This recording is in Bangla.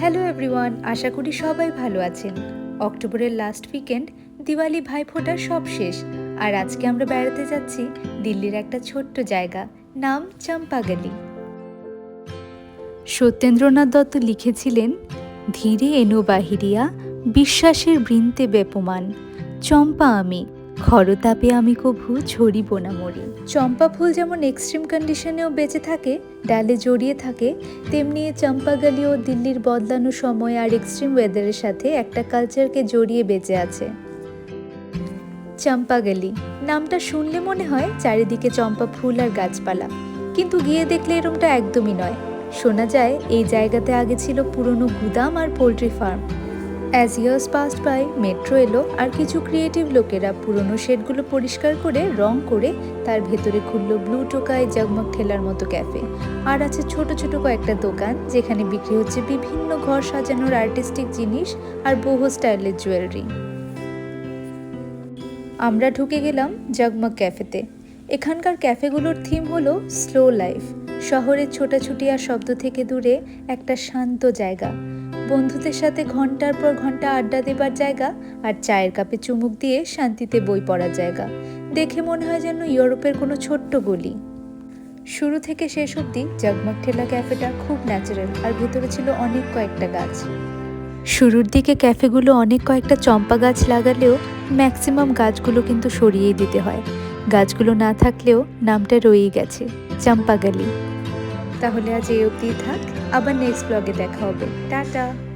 হ্যালো এভরিওয়ান আশা করি সবাই ভালো আছেন। অক্টোবরের লাস্ট উইকেন্ড দিওয়ালি ভাইফোঁটার সব শেষ। আর আজকে আমরা বেড়াতে যাচ্ছি দিল্লির একটা ছোট্ট জায়গা, নাম চম্পাগালি। সত্যেন্দ্রনাথ দত্ত লিখেছিলেন, ধীরে এনো বাহিরিয়া, বিশ্বাসের বৃন্তে বেপমান, চম্পা আমি। খরতাপে আমি কভু ঝরিব না মরি। চম্পা ফুল যেমন এক্সট্রিম কন্ডিশনেও বেঁচে থাকে, ডালে জড়িয়ে থাকে, তেমনি এই ও দিল্লির বদলানো সময় আর এক্সট্রিম ওয়েদারের সাথে একটা কালচারকে জড়িয়ে বেঁচে আছে। চম্পাগালি নামটা শুনলে মনে হয় চারিদিকে চম্পা ফুল আর গাছপালা। কিন্তু গিয়ে দেখলে এরমটা একদমই নয়। শোনা যায়, এই জায়গাতে আগে ছিল পুরনো গুদাম আর poultry farm. As years passed by metro এলো আর কিছু ক্রিয়েটিভ লোকেরা পুরনো শেডগুলো পরিষ্কার করে, রং করে তার ভেতরে খুললো ব্লু টোকায় জগমগ ঠেলার মতো ক্যাফে আর আছে ছোট ছোট কয়েকটা দোকান, যেখানে বিক্রি হচ্ছে বিভিন্ন ঘর সাজানোর আর্টিস্টিক জিনিস আর বহু স্টাইলের জুয়েলারি আমরা ঢুকে গেলাম জগমগ ক্যাফেতে এখানকার ক্যাফেগুলোর থিম হলো স্লো লাইফ শহরের ছোটাছুটি আর শব্দ থেকে দূরে একটা শান্ত জায়গা। বন্ধুদের সাথে ঘণ্টার পর ঘণ্টা আড্ডা দেবার জায়গা আর চায়ের কাপে চুমুক দিয়ে শান্তিতে বই পড়ার জায়গা। দেখে মনে হয় যেন ইউরোপের কোনো ছোট্ট গলি। শুরু থেকে শেষ অবধি জগমগ ঠেলা ক্যাফেটা খুব ন্যাচারাল আর ভেতরে ছিল অনেক কয়েকটা গাছ। শুরুর দিকে ক্যাফেগুলো অনেক কয়েকটা চম্পা গাছ লাগালেও ম্যাক্সিমাম গাছগুলো কিন্তু সরিয়েই দিতে হয়। গাছগুলো না থাকলেও নামটা রয়েই গেছে চম্পা চম্পাগালি। তাহলে আজ এই অবধি থাক। আবার নেক্সট ব্লগে দেখা হবে। টাটা।